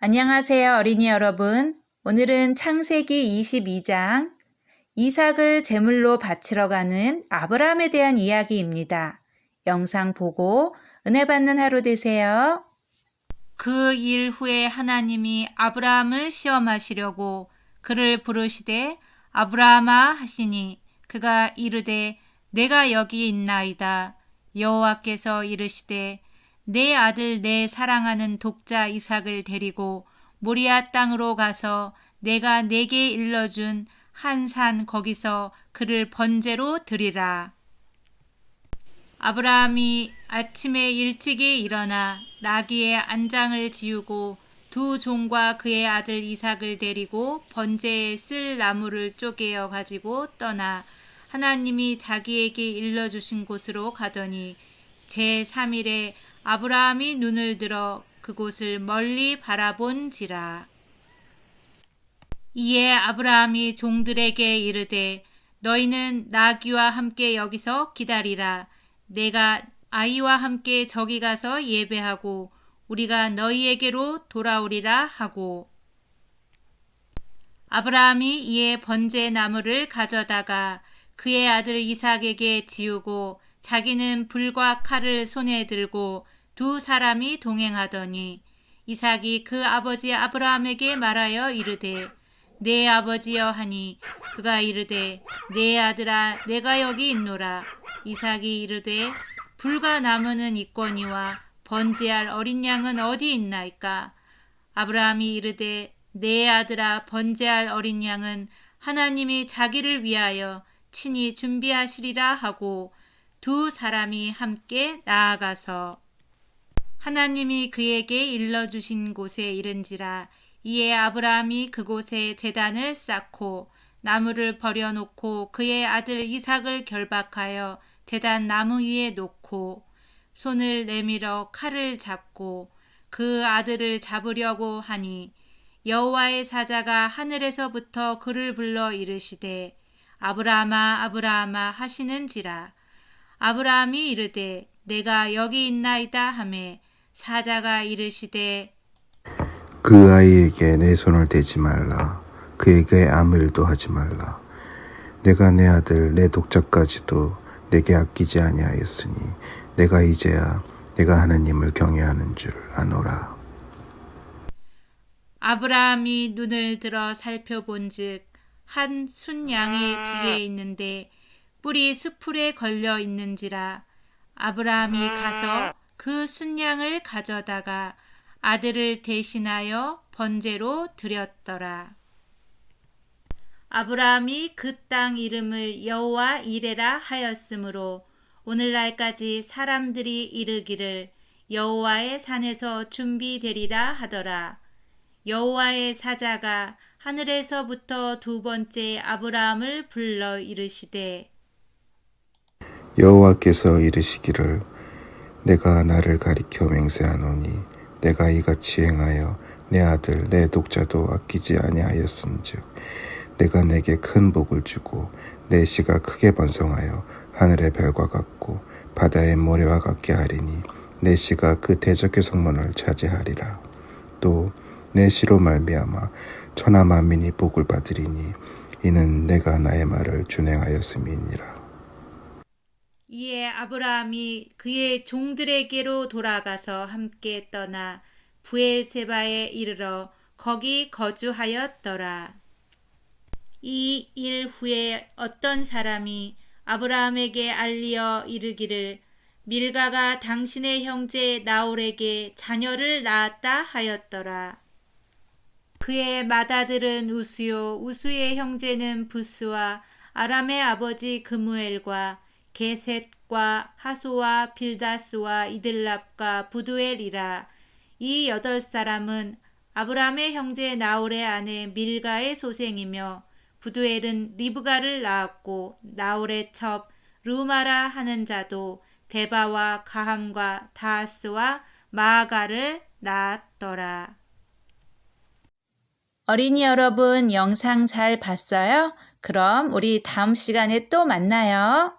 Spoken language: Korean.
안녕하세요, 어린이 여러분. 오늘은 창세기 22장 이삭을 제물로 바치러 가는 아브라함에 대한 이야기입니다. 영상 보고 은혜 받는 하루 되세요. 그 일 후에 하나님이 아브라함을 시험하시려고 그를 부르시되 아브라함아 하시니 그가 이르되 내가 여기 있나이다. 여호와께서 이르시되 내 아들 내 사랑하는 독자 이삭을 데리고 모리아 땅으로 가서 내가 내게 일러준 한 산 거기서 그를 번제로 드리라. 아브라함이 아침에 일찍이 일어나 나귀의 안장을 지우고 두 종과 그의 아들 이삭을 데리고 번제에 쓸 나무를 쪼개어 가지고 떠나 하나님이 자기에게 일러주신 곳으로 가더니 제3일에 아브라함이 눈을 들어 그곳을 멀리 바라본지라. 이에 아브라함이 종들에게 이르되 너희는 나귀와 함께 여기서 기다리라. 내가 아이와 함께 저기 가서 예배하고 우리가 너희에게로 돌아오리라 하고 아브라함이 이에 번제 나무를 가져다가 그의 아들 이삭에게 지우고 자기는 불과 칼을 손에 들고 두 사람이 동행하더니 이삭이 그 아버지 아브라함에게 말하여 이르되 내 아버지여 하니 그가 이르되 내 아들아 내가 여기 있노라. 이삭이 이르되 불과 나무는 있거니와 번제할 어린 양은 어디 있나이까? 아브라함이 이르되 내 아들아 번제할 어린 양은 하나님이 자기를 위하여 친히 준비하시리라 하고 두 사람이 함께 나아가서 하나님이 그에게 일러 주신 곳에 이른지라 이에 아브라함이 그곳에 제단을 쌓고 나무를 버려 놓고 그의 아들 이삭을 결박하여 제단 나무 위에 놓고 손을 내밀어 칼을 잡고 그 아들을 잡으려고 하니 여호와의 사자가 하늘에서부터 그를 불러 이르시되 아브라함아 아브라함아 하시는지라. 아브라함이 이르되 내가 여기 있나이다 하매 사자가 이르시되 그 아이에게 내 손을 대지 말라. 그에게 아무 일도 하지 말라. 내가 내 아들 내 독자까지도 내게 아끼지 아니하였으니 내가 이제야 내가 하나님을 경외하는 줄 아노라. 아브라함이 눈을 들어 살펴본즉 한 순양이 뒤에 있는데 뿔이 수풀에 걸려 있는지라 아브라함이 가서 그 순양을 가져다가 아들을 대신하여 번제로 드렸더라. 아브라함이 그 땅 이름을 여호와 이레라 하였으므로 오늘날까지 사람들이 이르기를 여호와의 산에서 준비되리라 하더라. 여호와의 사자가 하늘에서부터 두 번째 아브라함을 불러 이르시되 여호와께서 이르시기를 내가 나를 가리켜 맹세하노니 내가 이같이 행하여 내 아들 내 독자도 아끼지 아니하였은즉 내가 내게 큰 복을 주고 내 씨가 크게 번성하여 하늘의 별과 같고 바다의 모래와 같게 하리니 내 씨가 그 대적의 성문을 차지하리라. 또 내 씨로 말미암아 천하 만민이 복을 받으리니 이는 내가 나의 말을 준행하였음이니라 아브라함이 그의 종들에게로 돌아가서 함께 떠나 부엘세바에 이르러 거기 거주하였더라. 이 일 후에 어떤 사람이 아브라함에게 알리어 이르기를 밀가가 당신의 형제 나홀에게 자녀를 낳았다 하였더라. 그의 맏아들은 우수요 우수의 형제는 부스와 아람의 아버지 그무엘과 게셋과 하소와 빌다스와 이들랍과 부두엘이라 이 여덟 사람은 아브라함의 형제 나홀의 아내 밀가의 소생이며 부두엘은 리브가를 낳았고 나홀의 첩 루마라 하는 자도 데바와 가함과 다하스와 마아가를 낳았더라. 어린이 여러분 영상 잘 봤어요? 그럼 우리 다음 시간에 또 만나요.